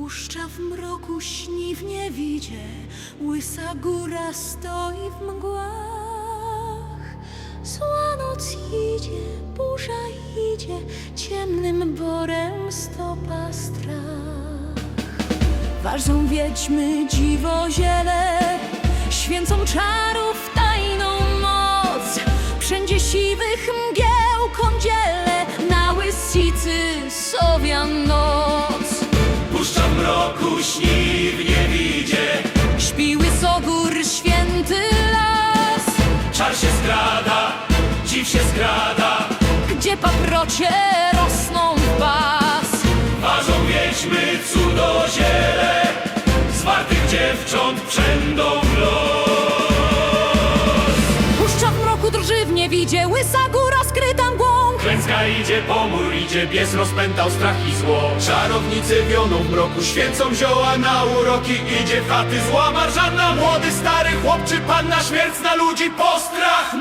Puszcza w mroku śni w niewidzie, łysa góra stoi w mgłach. Zła noc idzie, burza idzie, ciemnym borem stopa strach. Ważą wiedźmy dziwo ziele, święcą czarów tajną moc. Wszędzie siwych mgieł kądziele, na łysicy sowian noc. Mroku, śni w niewidzie Śpi łysogór święty las, Czar się skrada, dziw się skrada. Gdzie paprocie rosną w pas. Ważą wiedźmy cudoziele Zwartych dziewcząt przędą w los. Puszcza w mroku drży w niewidzie, łysa. Klęska idzie, pomór idzie, pies rozpętał strach i zło. Czarownicy wioną w mroku, święcą zioła na uroki Idzie w chaty zła młody, stary chłop czy panna Śmierć na ludzi postrach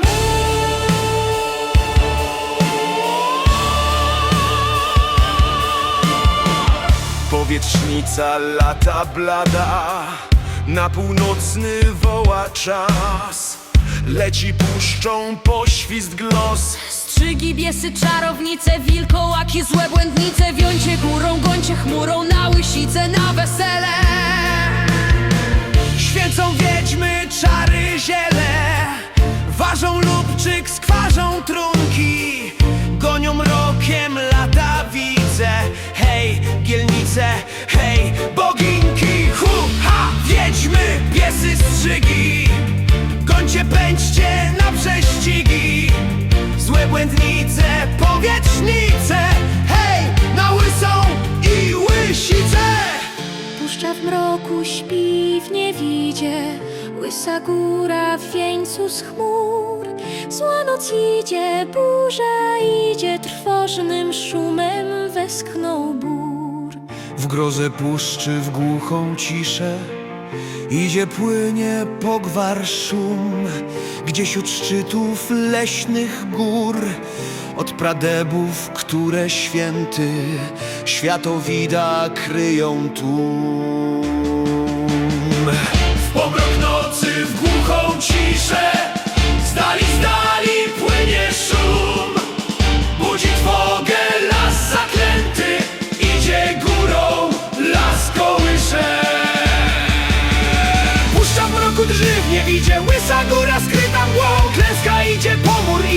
Powietrznica lata blada Na północny woła czas Leci puszczą poświst glos Strzygi, biesy, czarownice, wilkołaki, złe błędnice. Wiońcie górą, gońcie chmurą, na łysice, na wesele. Święcą wiedźmy czary ziele. Ważą lubczyk, skwarzą trunki. Gonią mrokiem latawice Hej, gielnice, hej, boginki. Hu, ha, wiedźmy, piesy strzygi Puszcza w mroku, śpi w niewidzie. Łysa góra w wieńcu z chmur. Zła noc idzie, burza idzie. Trwożnym szumem westchnął bór W grozę puszczy, w głuchą ciszę. Idzie, płynie pogwar szum. Gdzieś od szczytów leśnych gór Od pradebów, które święty Światowida kryją tłum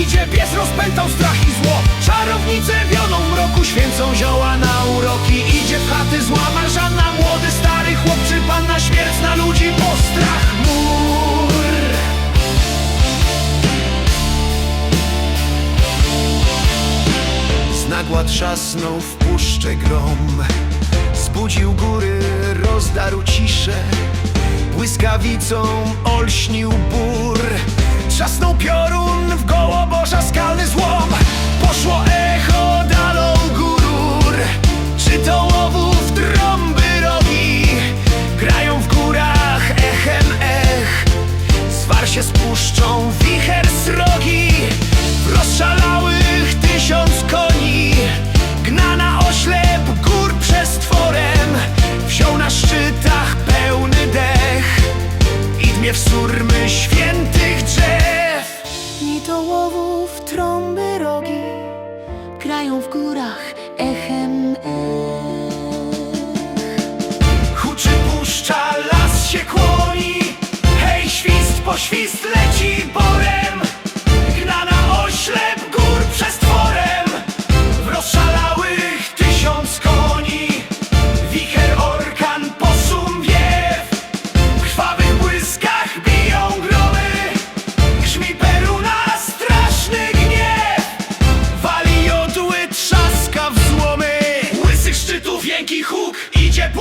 idzie Pies rozpętał strach i zło. Czarownice wioną mroku Święcą zioła na uroki. Idzie w chaty zła marżana Młody, stary chłop czy panna Śmierć na ludzi postrach mur. Znagła trzasnął w puszczę grom. Zbudził góry, rozdarł ciszę. Błyskawicą olśnił bór Trzasnął piorun w gołoborza skalny złom. Poszło echo dalą gór. Czy to łowów trąby rogi Grają w górach echem ech. Zwar się spuszczą wicher Grają w górach echem. Huczy puszcza, las się kłoni. Hej, świst po świst leci borem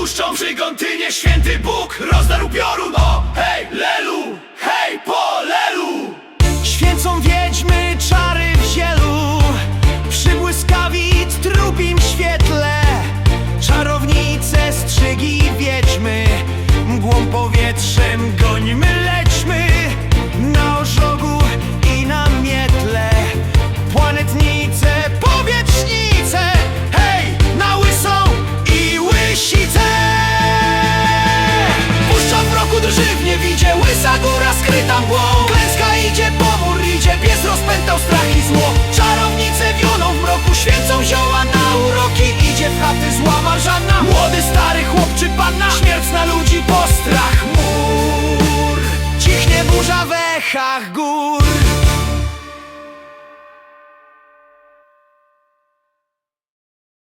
Puszczą przygontynie święty Bóg Rozdarł piorun, o hej, lelu